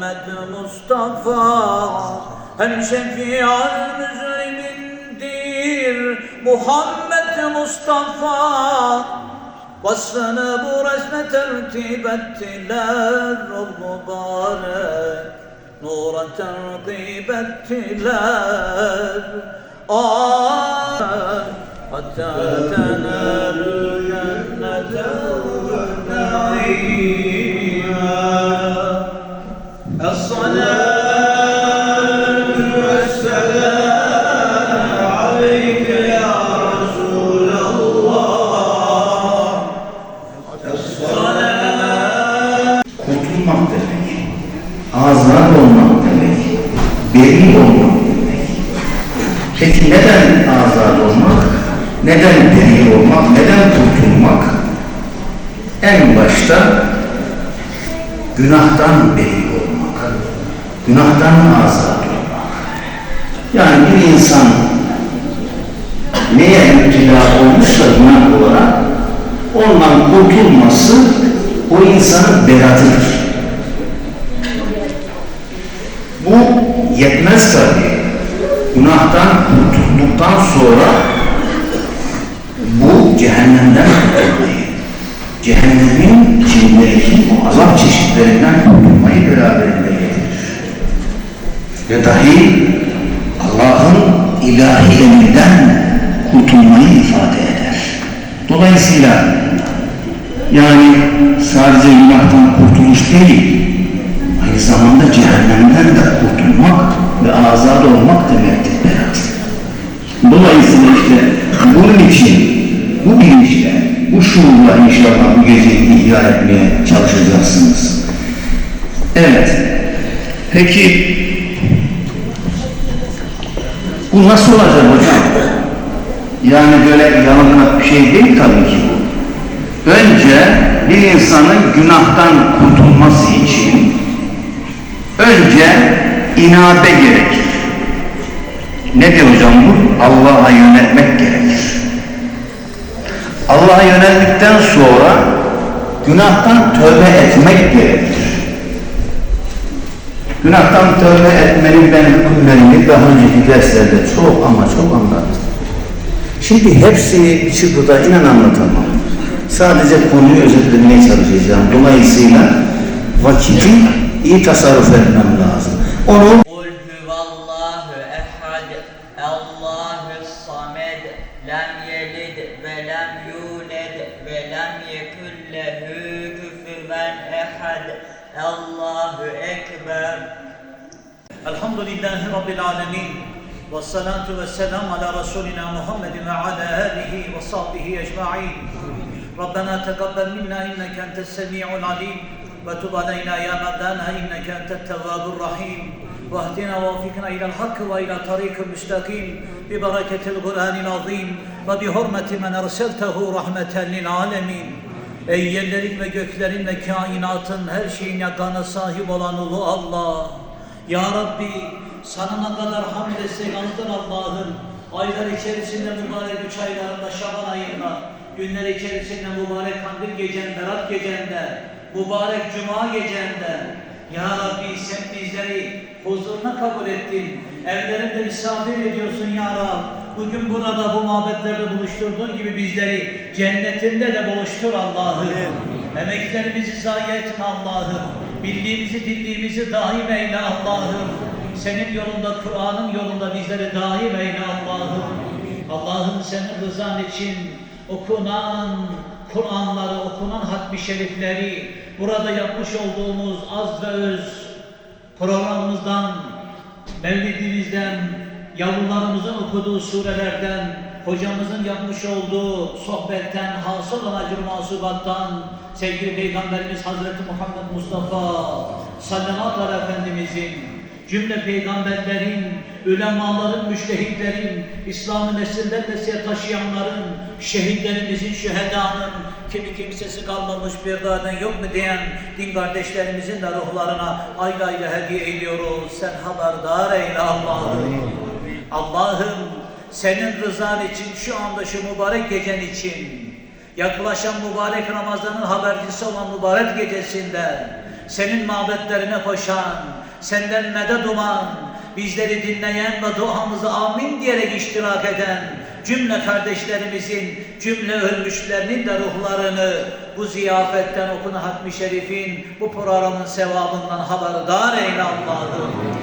Muhammed Mustafa Hem şefial müzlimindir Muhammed Mustafa Vasfını bu resme tertip ettiler. O mübarek Nura tertip ettiler. Ah Hatta kurtulmak demek, azad olmak demek, beri olmak demek. Peki neden azad olmak, neden beri olmak, neden kurtulmak? En başta günahtan beri günahtan azad olmak. Yani bir insan neye müptela olmuşsa günah olarak ondan kurtulması o insanın beratıdır. Bu yetmez tabi. Günahtan kurtulduktan sonra bu cehennemden kurtulmayı, cehennemin içindeki o azap çeşitlerinden kurtulmayı beraberinde. Ve dahi Allah'ın ilahi emrinden kurtulmayı ifade eder. Dolayısıyla yani sadece günahtan kurtuluş değil, aynı zamanda cehennemden de kurtulmak ve azad olmak demektir berat. Dolayısıyla işte bunun için bu bilinçle, bu şuurla inşallah bu geceyi ihya etmeye çalışacaksınız. Evet, peki bu nasıl olacak hocam? Yani böyle yanılmak bir şey değil tabii ki bu. Önce bir insanın günahtan kurtulması için önce inabe gerekir. Nedir hocam bu? Allah'a yönelmek gerekir. Allah'a yöneldikten sonra günahtan tövbe etmek gerekir. Günahtan tövbe etmenin ben hükümlerini daha önceki derslerde çok ama çok anlattım. Şimdi hepsini bir çıkıda inan anlatamam. Sadece konuyu özetlemeye çalışacağım. Dolayısıyla vakiti iyi tasarruf etmem lazım. Onu الله الصمد لم يلد ولم يولد ولم يكن له كفوا أحد. الله أكبر. الحمد لله رب العالمين والصلاة والسلام على رسولنا محمد وعلى آله وصحبه أجمعين. ربنا تقبل منا إنك أنت السميع العليم. وتب علينا يا مولانا إنك أنت التواب الرحيم. واهدنا ووفقنا إلى الحق وإلى طريق المستقيم ببركة القرآن العظيم وبحرمة من أرسلته رحمة للعالمين Ey yerlerin ve göklerin ve kainatın her şeyin yakana sahip olan ulu Allah. Ya Rabbi sana ne kadar hamd etsek azdır Allah'ım. Aylar içerisinde mübarek üç aylarında Şaban ayında, günler içerisinde mübarek kandil gecende, Berat gecende, mübarek Cuma gecende. ya Rabbi sen bizleri huzuruna kabul ettin. Evlerinde misafir ediyorsun Ya Rab. Bugün burada bu muhabbetlerde buluşturduğun gibi bizleri cennetinde de buluştur Allah'ım. Emeklerimizi zayi etme Allah'ım. Bildiğimizi, dindiğimizi daim eyle Allah'ım. Senin yolunda, Kur'an'ın yolunda bizleri daim eyle Allah'ım. Allah'ım senin rızan için okunan Kur'anları, okunan hatmi şerifleri, burada yapmış olduğumuz az ve öz programımızdan, mevlidimizden, yavrularımızın okuduğu surelerden, hocamızın yapmış olduğu sohbetten, hasıl olan acır masubattan, sevgili Peygamberimiz Hazreti Muhammed Mustafa sallallahu aleyhi Efendimizin, cümle peygamberlerin, ulemaların, müştehitlerin, İslam'ı nesilden nesile taşıyanların, şehitlerimizin, şühedanın, kimi kimsesi kalmamış bir daden yok mu diyen din kardeşlerimizin de ruhlarına ayrı ayrı hediye ediyoruz. Sen haberdar eyle Allah'ım. Allah'ım senin rızan için şu anda şu mübarek gecen için yaklaşan mübarek Ramazan'ın habercisi olan mübarek gecesinde senin mabetlerine koşan, senden medet uman, bizleri dinleyen ve duamızı amin diyerek iştirak eden cümle kardeşlerimizin, cümle ölmüşlerinin de ruhlarını bu ziyafetten okunu hatmi şerifin, bu programın sevabından haberdar eyle Allah'ım.